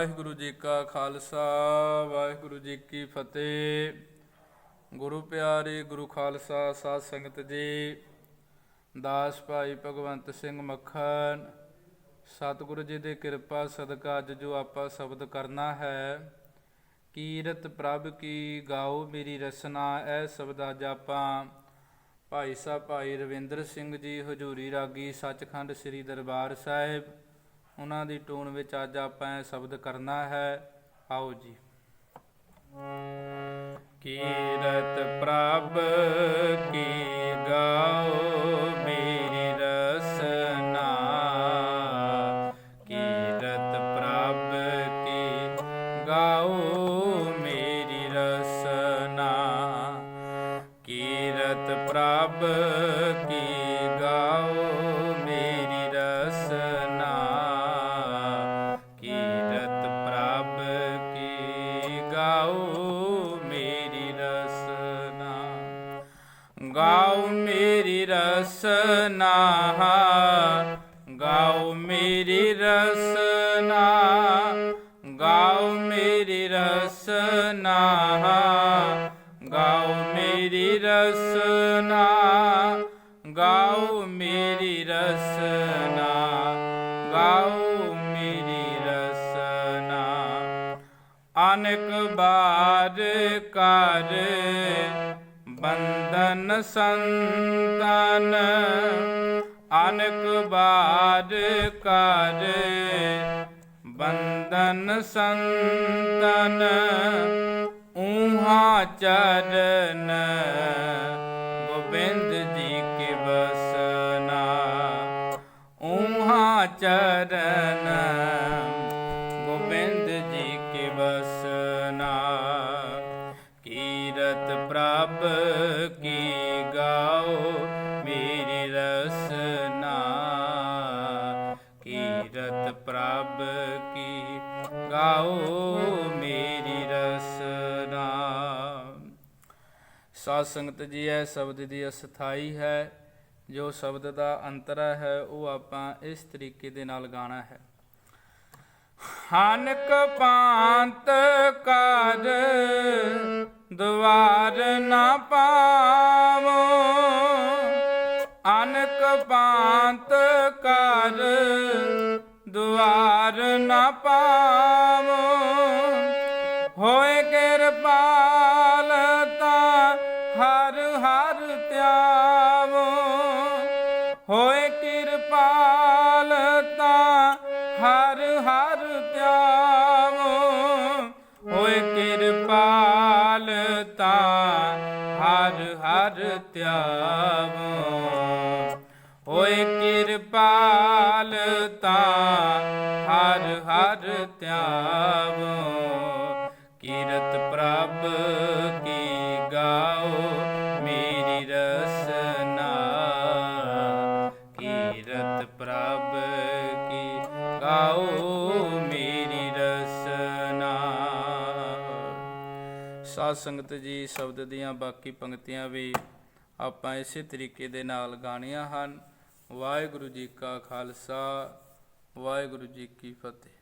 ਵਾਹਿਗੁਰੂ ਜੀ ਕਾ ਖਾਲਸਾ, ਵਾਹਿਗੁਰੂ ਜੀ ਕੀ ਫਤਿਹ। ਗੁਰੂ ਪਿਆਰੇ, ਗੁਰੂ ਖਾਲਸਾ, ਸਾਧ ਸੰਗਤ ਜੀ, ਦਾਸ ਭਾਈ ਭਗਵੰਤ ਸਿੰਘ ਮੱਖਣ, ਸਤਿਗੁਰੂ ਜੀ ਦੀ ਕਿਰਪਾ, ਸਦਕਾ ਅੱਜ ਜੋ ਆਪਾਂ ਸ਼ਬਦ ਕਰਨਾ ਹੈ, ਕੀਰਤ ਪ੍ਰਭ ਕੀ ਗਾਓ ਮੇਰੀ ਰਸਨਾ ਇਹ ਸ਼ਬਦ ਅੱਜ ਆਪਾਂ ਭਾਈ ਸਾਹਿਬ ਭਾਈ ਰਵਿੰਦਰ ਸਿੰਘ ਜੀ ਹਜੂਰੀ ਰਾਗੀ ਸੱਚਖੰਡ ਸ੍ਰੀ ਦਰਬਾਰ ਸਾਹਿਬ ਉਹਨਾਂ ਦੀ ਟੋਨ ਵਿੱਚ ਅੱਜ ਆਪਾਂ ਇਹ ਸ਼ਬਦ ਕਰਨਾ ਹੈ, ਆਓ ਜੀ। ਕੀਰਤ ਪ੍ਰਭ ਕੀ ਗਾਓ ਮੇਰੀ ਰਸਨਾ। ਕੀਰਤ ਪ੍ਰਭ ਕੀ ਗਾਓ ਮੇਰੀ ਰਸਨਾ। ਕੀਰਤ ਪ੍ਰਭ ਕੀ ਗਾਓ ਮੇਰੀ ਰਸਨਾ। ਗਾਉ ਮੇਰੀ ਰਸਨਾ। ਗਾਓ ਮੇਰੀ ਰਸਨਾ। ਗਾਉ ਮੇਰੀ ਰਸਨਾ। ਗਾਓ ਮੇਰੀ ਰਸਨਾ। ਗਾਓ ਮੇਰੀ ਰਸਨਾ। ਅਨੇਕ ਬਾਰ ਕਰ ਸੰਤਨ, ਅਨਕ ਬਾਰ ਕਰ ਬੰਦਨ ਸੰਤਨ, ਊਹਾ ਚਰਨ, ਗੋਬਿੰਦ ਜੀ ਕੇ ਬਸਨਾ ਉਹਾ ਚਰਨ, ਗੋਬਿੰਦ ਜੀ ਕੇ ਬਸਨਾ ਕੀਰਤ ਪ੍ਰਭ ਪ੍ਰਭ ਕੀ ਗਾਓ ਮੇਰੀ ਰਸਨਾ। ਸਾਧ ਸੰਗਤ ਜੀ, ਇਹ ਸ਼ਬਦ ਦੀ ਅਸਥਾਈ ਹੈ। ਜੋ ਸ਼ਬਦ ਦਾ ਅੰਤਰਾ ਹੈ, ਉਹ ਆਪਾਂ ਇਸ ਤਰੀਕੇ ਦੇ ਨਾਲ ਗਾਣਾ ਹੈ। ਹਨਕ ਪਾਂਤ ਕਰ ਦੁਆਰ ਨਾ ਪਾਵੋ। ਅਨਕ ਪਾਂਤ ਕਰ ਦੁਆਰ ਨਾ ਪਾਵੋ। ਹੋਏ ਕਿਰਪਾਲ ਤਾਂ ਹਰ ਹਰ ਧਿਆਵੋ ਹੋਏ ਕਿਰਪਾਲ ਤਾ ਹਰ ਹਰ ਧਿਆਵੋ ਹੋਏ ਕਿਰਪਾਲ ਤਾਂ ਹਰ ਹਰ ਧਿਆਵੋ ਧਿਆਵੋ ਕੀਰਤ ਪ੍ਰਭ ਕੀ ਗਾਓ, ਮੇਰੀ ਰਸਨਾ। ਕੀਰਤ ਪ੍ਰਭ ਕੀ ਗਾਓ, ਮੇਰੀ ਰਸਨਾ। ਸਾਧ ਸੰਗਤ ਜੀ, ਸ਼ਬਦ ਦੀਆਂ ਬਾਕੀ ਪੰਕਤੀਆਂ ਵੀ ਆਪਾਂ ਇਸੇ ਤਰੀਕੇ ਦੇ ਨਾਲ ਗਾਣੀਆਂ ਹਨ। ਵਾਹਿਗੁਰੂ ਜੀ ਕਾ ਖਾਲਸਾ, ਵਾਹਿਗੁਰੂ ਜੀ ਕੀ ਫਤਿਹ।